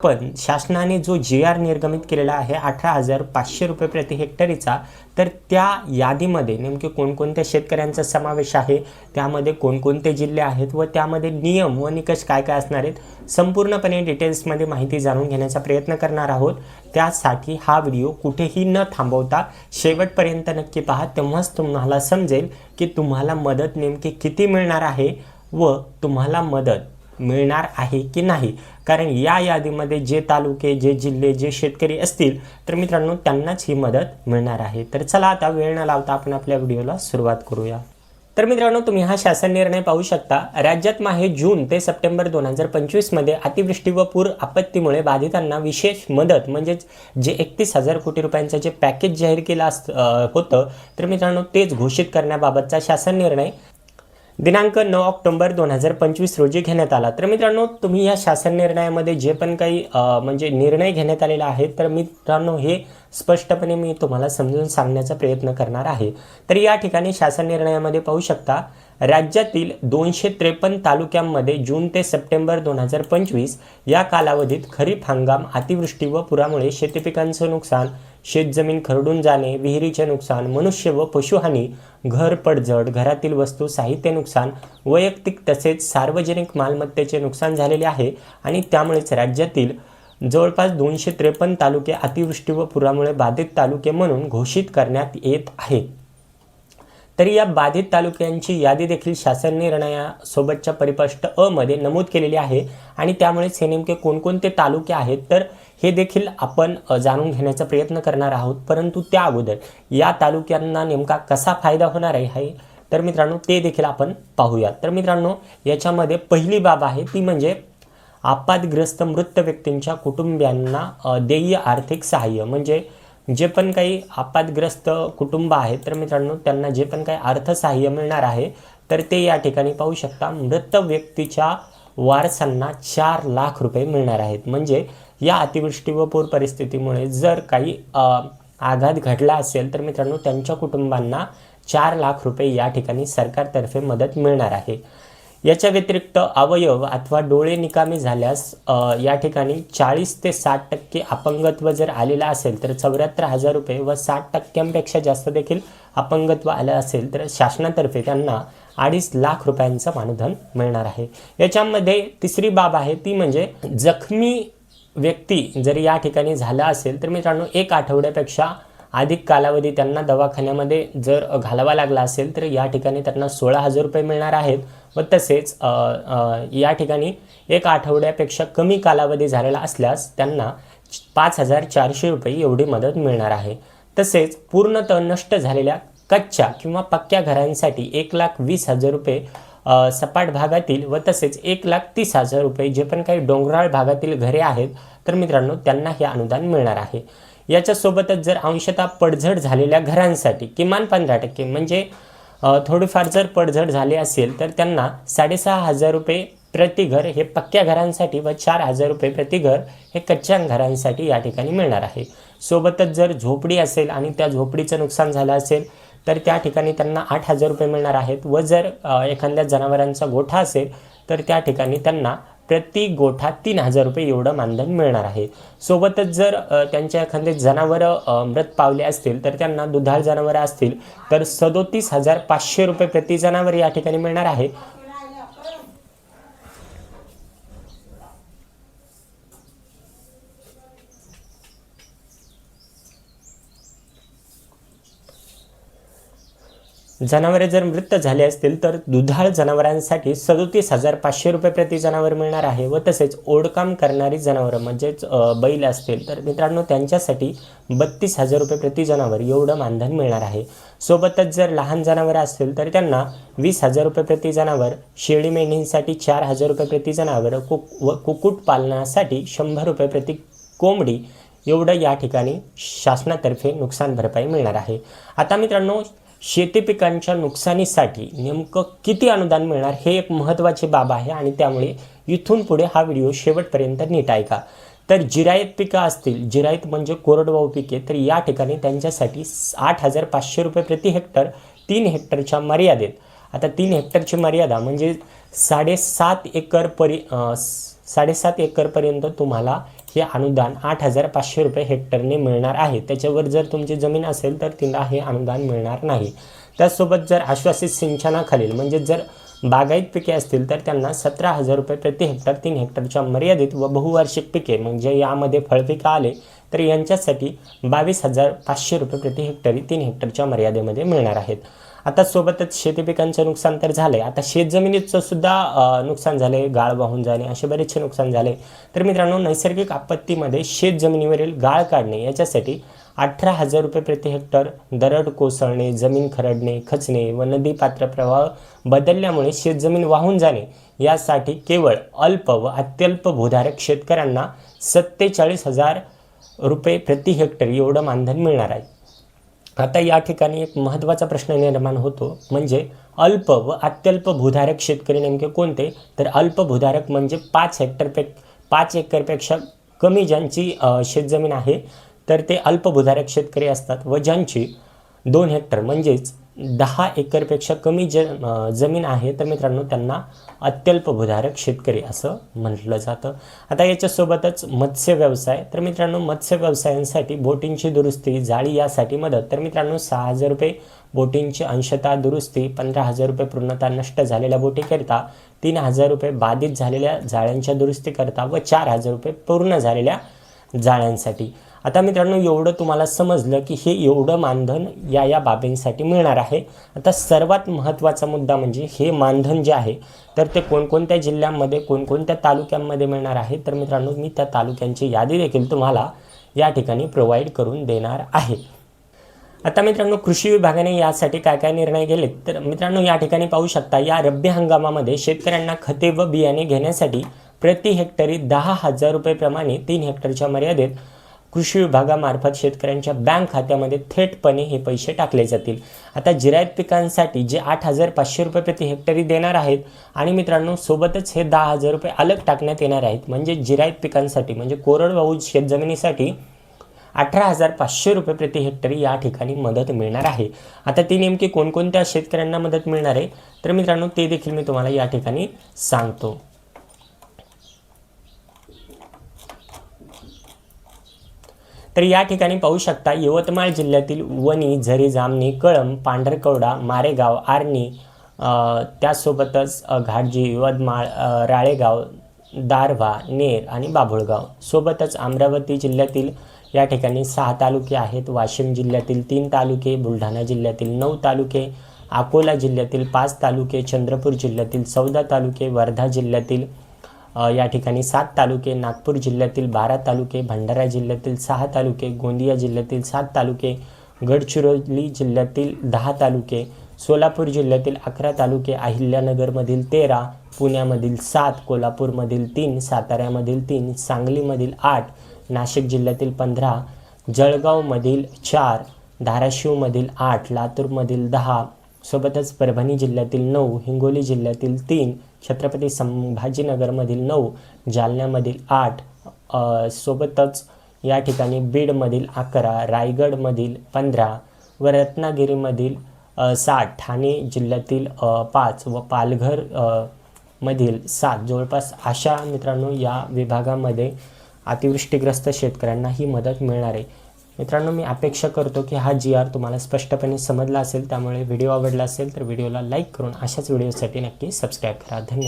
पण शासनाने जो जी आर निर्गमित केलेला आहे अठरा हजार पाचशे रुपये प्रति हेक्टरीचा तर त्या यादीमध्ये नेमके कोणकोणत्या शेतकऱ्यांचा समावेश आहे त्यामध्ये कोणकोणते जिल्हे आहेत व त्यामध्ये नियम व निकष काय काय असणार आहेत संपूर्णपणे डिटेल्समध्ये माहिती जाणून घेण्याचा प्रयत्न करणार आहोत. त्यासाठी हा व्हिडिओ कुठेही न थांबवता शेवटपर्यंत नक्की पहा. तेव्हाच तुम्हाला समजेल की तुम्हाला मदत नेमकी किती मिळणार आहे व तुम्हाला मदत मिळणार आहे की नाही? कारण या यादीमध्ये जे तालुके जे जिल्हे जे शेतकरी असतील तर मित्रांनो त्यांनाच ही मदत मिळणार आहे. तर चला आता वेळ न लावता आपण आपल्या व्हिडिओला सुरुवात करूया. तर मित्रांनो तुम्ही हा शासन निर्णय पाहू शकता. राज्यात माहे जून ते सप्टेंबर दोन हजार पंचवीसमध्ये अतिवृष्टी व पूर आपत्तीमुळे बाधितांना विशेष मदत म्हणजेच जे एकतीस हजार कोटी रुपयांचं जे पॅकेज जाहीर केलं अस होतं तर मित्रांनो तेच घोषित करण्याबाबतचा शासन निर्णय दिनांक नऊ ऑक्टोबर दोन हजार पंचवीस रोजी घेण्यात आला. तर मित्रांनो तुम्ही या शासन निर्णयामध्ये जे पण काही म्हणजे निर्णय घेण्यात आलेला आहे तर मित्रांनो हे स्पष्टपणे मी तुम्हाला समजून सांगण्याचा प्रयत्न करणार आहे. तर या ठिकाणी शासन निर्णयामध्ये पाहू शकता राज्यातील दोनशे त्रेपन्न तालुक्यांमध्ये जून ते सप्टेंबर दोन हजार पंचवीस या कालावधीत खरीप हंगाम अतिवृष्टी व पुरामुळे शेतीपिकांचं नुकसान शेतजमीन खरडून जाणे विहिरीचे नुकसान मनुष्य व पशुहानी घर पडझड घरातील वस्तू साहित्य नुकसान वैयक्तिक तसेच सार्वजनिक मालमत्तेचे नुकसान झालेले आहे आणि त्यामुळेच राज्यातील जवळपास दोनशे त्रेपन्न तालुके अतिवृष्टी व पुरामुळे बाधित तालुके म्हणून घोषित करण्यात येत आहेत. तरी या बाधित तालुक्यांची यादी देखील शासन निर्णयासोबतच्या परिपष्ट अ मध्ये नमूद केलेली आहे. आणि त्यामुळेच हे नेमके कोणकोणते तालुके आहेत तर हे देखील आपण जाणून घेण्याचा प्रयत्न करणार आहोत. परंतु त्या अगोदर या तालुक्यांना नेमका कसा फायदा होणार आहे हे तर मित्रांनो ते देखील आपण पाहूयात. तर मित्रांनो याच्यामध्ये पहिली बाब आहे ती म्हणजे आपत्ग्रस्त मृत व्यक्तींच्या कुटुंबियांना देय आर्थिक सहाय्य म्हणजे जे पण काही आपातग्रस्त कुटुंब आहेत तर मित्रांनो त्यांना जे पण काही अर्थसहाय्य मिळणार आहे तर ते या ठिकाणी पाहू शकता. मृत व्यक्तीच्या वारसांना चार लाख रुपये मिळणार आहेत. म्हणजे या अतिवृष्टी व पूर परिस्थितीमुळे जर काही आघात घडला असेल तर मित्रांनो त्यांच्या कुटुंबांना चार लाख रुपये या ठिकाणी सरकारतर्फे मदत मिळणार आहे. याच्या व्यतिरिक्त अवयव अथवा डोळे निकामी झाल्यास या ठिकाणी चाळीस ते साठ टक्के अपंगत्व जर आलेलं असेल तर चौऱ्याहत्तर हजार रुपये व साठ टक्क्यांपेक्षा जास्त देखील अपंगत्व आलं असेल तर शासनातर्फे त्यांना अडीच लाख रुपयांचं मानधन मिळणार आहे. याच्यामध्ये तिसरी बाब आहे ती म्हणजे जखमी व्यक्ती जर या ठिकाणी झाला असेल तर मित्रांनो एक आठवड्यापेक्षा अधिक कालावधी त्यांना दवाखान्यामध्ये जर घालावा लागला असेल तर या ठिकाणी त्यांना सोळा हजार रुपये मिळणार आहेत. व तसेच या ठिकाणी एक आठवड्यापेक्षा कमी कालावधी झालेला असल्यास त्यांना पाच हजार चारशे रुपये एवढी मदत मिळणार आहे. तसेच पूर्णतः नष्ट झालेल्या कच्च्या किंवा पक्क्या घरांसाठी एक लाख वीस हजार रुपये सपाट भागातील व तसेच एक लाख तीस हजार रुपये जे पण काही डोंगराळ भागातील घरे आहेत तर मित्रांनो त्यांना हे अनुदान मिळणार आहे. याच्यासोबतच जर अंशतः पडझड झालेल्या घरांसाठी किमान पंधरा टक्के म्हणजे थोडीफार जर पडझड झाली असेल तर त्यांना साडेसहा हजार रुपये प्रति घर हे पक्क्या घरांसाठी व चार हजार रुपये प्रतिघर हे कच्च्या घरांसाठी या ठिकाणी मिळणार आहे. सोबतच जर झोपडी असेल आणि त्या झोपडीचं नुकसान झालं असेल तर त्या ठिकाणी त्यांना आठ हजार रुपये मिळणार आहेत. व जर एखाद्या जनावरांचा गोठा असेल तर त्या ठिकाणी त्यांना प्रति गोठा तीन हजार रुपये एवढं मानधन मिळणार आहे. सोबतच जर त्यांच्या एखादे जनावरं मृत पावले असतील तर त्यांना दुधाळ जनावरं असतील तर सदोतीस हजार पाचशे रुपये प्रति जनावर या ठिकाणी मिळणार आहे. जनावरे जर मृत झाले असतील तर दुधाळ जनावरांसाठी सदोतीस हजार पाचशे रुपये प्रति जनावर मिळणार आहे व तसेच ओढकाम करणारी जनावरं म्हणजेच बैल असतील. तर मित्रांनो त्यांच्यासाठी बत्तीस हजार रुपये प्रति जनावर एवढं मानधन मिळणार आहे. सोबतच जर लहान जनावरं असतील तर त्यांना वीस हजार रुपये प्रति जनावर शेळी मेंढींसाठी चार हजार रुपये प्रति जनावर कुक व कुक्कुटपालनासाठी शंभर रुपये प्रति कोंबडी एवढं या ठिकाणी शासनातर्फे नुकसान भरपाई मिळणार आहे. आता मित्रांनो शेती पिकांच्या नुकसानीसाठी नेमकं किती अनुदान मिळणार हे एक महत्त्वाची बाब आहे आणि त्यामुळे इथून पुढे हा व्हिडिओ शेवटपर्यंत नीट ऐका. तर जिरायत पिकं असतील जिरायत म्हणजे कोरडवाहू पिके तर या ठिकाणी त्यांच्यासाठी आठ हजार पाचशे रुपये प्रति हेक्टर तीन हेक्टरच्या मर्यादेत. आता तीन हेक्टरची मर्यादा म्हणजे साडेसात एकर परि साडेसात एकरपर्यंत तुम्हाला हे अनुदान आठ हजार पाचशे रुपये हेक्टरने मिळणार आहे. त्याच्यावर जर तुमची जमीन असेल तर तिला हे अनुदान मिळणार नाही. त्याचसोबत जर आश्वासित सिंचनाखालील म्हणजे जर बागायत पिके असतील तर त्यांना सतरा हजार रुपये प्रति हेक्टर तीन हेक्टरच्या मर्यादित व बहुवार्षिक पिके म्हणजे यामध्ये फळपिकं आले तर यांच्यासाठी बावीस हजार पाचशे रुपये प्रति हेक्टरी तीन हेक्टरच्या मर्यादेमध्ये मिळणार आहेत. आता सोबतच शेती पिकांचं नुकसान तर झालं आहे आता शेतजमिनीचं सुद्धा अ, नुकसान झाले गाळ वाहून जाणे असे बरेचसे नुकसान झाले. तर मित्रांनो नैसर्गिक आपत्तीमध्ये शेतजमिनीवरील गाळ काढणे याच्यासाठी अठरा हजार रुपये प्रति हेक्टर दरड कोसळणे जमीन खरडणे खचणे व नदी पात्र प्रवाह बदलल्यामुळे शेतजमीन वाहून जाणे यासाठी केवळ अल्प व अत्यल्प भूधारक शेतकऱ्यांना सत्तेचाळीस हजार रुपये प्रति हेक्टर एवढं मानधन मिळणार आहे. आता या ठिकाणी एक महत्त्वाचा प्रश्न निर्माण होतो म्हणजे अल्प व अत्यल्प भूधारक शेतकरी नेमके कोणते? तर अल्प भूधारक म्हणजे पाच हेक्टरपे पाच एकरपेक्षा कमी ज्यांची शेतजमीन आहे तर ते अल्पभूधारक शेतकरी असतात व ज्यांची दोन हेक्टर म्हणजेच दहा एकरपेक्षा कमी ज जमीन आहे. तर मित्रांनो त्यांना अत्यल्प भूधारक शेतकरी असं म्हटलं जातं. आता याच्यासोबतच मत्स्य व्यवसाय. तर मित्रांनो मत्स्य व्यवसायांसाठी बोटींची दुरुस्ती जाळी यासाठी मदत. तर मित्रांनो सहा हजार रुपये बोटींची अंशता दुरुस्ती पंधरा हजार रुपये पूर्णतः नष्ट झालेल्या बोटीकरिता तीन हजार रुपये बाधित झालेल्या जाळ्यांच्या दुरुस्तीकरता व चार हजार रुपये पूर्ण झालेल्या जाळ्यांसाठी. आता मित्रांनो एवढं तुम्हाला समजलं की हे एवढं मानधन या या बाबींसाठी मिळणार आहे. आता सर्वात महत्त्वाचा मुद्दा म्हणजे हे मानधन जे आहे तर ते कोणकोणत्या जिल्ह्यांमध्ये कोणकोणत्या तालुक्यांमध्ये मिळणार आहे तर मित्रांनो मी त्या तालुक्यांची यादी देखील तुम्हाला या ठिकाणी प्रोव्हाइड करून देणार आहे. आता मित्रांनो कृषी विभागाने यासाठी काय काय निर्णय घेतले तर मित्रांनो या ठिकाणी पाहू शकता या रब्बी हंगामामध्ये शेतकऱ्यांना खते व बियाणे घेण्यासाठी प्रति हेक्टरी दहा हजार रुपये प्रमाणे तीन हेक्टरच्या मर्यादेत कृषी विभागामार्फत शेतकऱ्यांच्या बँक खात्यामध्ये थेटपणे हे पैसे टाकले जातील. आता जिरायत पिकांसाठी जे आठ हजार पाचशे रुपये प्रति हेक्टरी देणार आहेत आणि मित्रांनो सोबतच हे दहा हजार रुपये अलग टाकण्यात येणार आहेत. म्हणजे जिरायत पिकांसाठी म्हणजे कोरडवाहू शेतजमिनीसाठी अठरा हजार पाचशे रुपये प्रति हेक्टरी या ठिकाणी मदत मिळणार आहे. आता ती नेमकी कोणकोणत्या शेतकऱ्यांना मदत मिळणार आहे? तर मित्रांनो ते देखील मी तुम्हाला या ठिकाणी सांगतो. तर या ठिकाणी पाहू शकता यवतमाळ जिल्ह्यातील वणी झरी जामणी कळंब पांढरकवडा मारेगाव आर्णी त्यासोबतच घाटजी यवतमाळ राळेगाव दारव्हा नेर आणि बाभुळगाव. सोबतच अमरावती जिल्ह्यातील या ठिकाणी सहा तालुके आहेत. वाशिम जिल्ह्यातील तीन तालुके बुलढाणा जिल्ह्यातील नऊ तालुके अकोला जिल्ह्यातील पाच तालुके चंद्रपूर जिल्ह्यातील चौदा तालुके वर्धा जिल्ह्यातील या ठिकाणी सात तालुके नागपूर जिल्ह्यातील बारा तालुके भंडारा जिल्ह्यातील सहा तालुके गोंदिया जिल्ह्यातील सात तालुके गडचिरोली जिल्ह्यातील दहा तालुके सोलापूर जिल्ह्यातील अकरा तालुके अहिल्यानगरमधील तेरा पुण्यामधील सात कोल्हापूरमधील तीन साताऱ्यामधील तीन सांगलीमधील आठ नाशिक जिल्ह्यातील पंधरा जळगावमधील चार धाराशिवमधील आठ लातूरमधील दहा सोबतच परभणी जिल्ह्यातील नऊ हिंगोली जिल्ह्यातील तीन छत्रपती संभाजीनगरमधील नऊ जालन्यामधील आठ सोबतच या ठिकाणी बीडमधील अकरा रायगडमधील पंधरा व रत्नागिरीमधील सात ठाणे जिल्ह्यातील पाच व पालघर मधील सात. जवळपास अशा मित्रांनो या विभागामध्ये अतिवृष्टीग्रस्त शेतकऱ्यांना ही मदत मिळणार आहे. मित्रांनो मी अपेक्षा करतो की हा जी आर तुम्हाला स्पष्टपणे समजला असेल त्यामुळे व्हिडिओ आवडला असेल तर व्हिडिओला लाईक करून अशाच व्हिडिओसाठी नक्की सबस्क्राईब करा. धन्यवाद.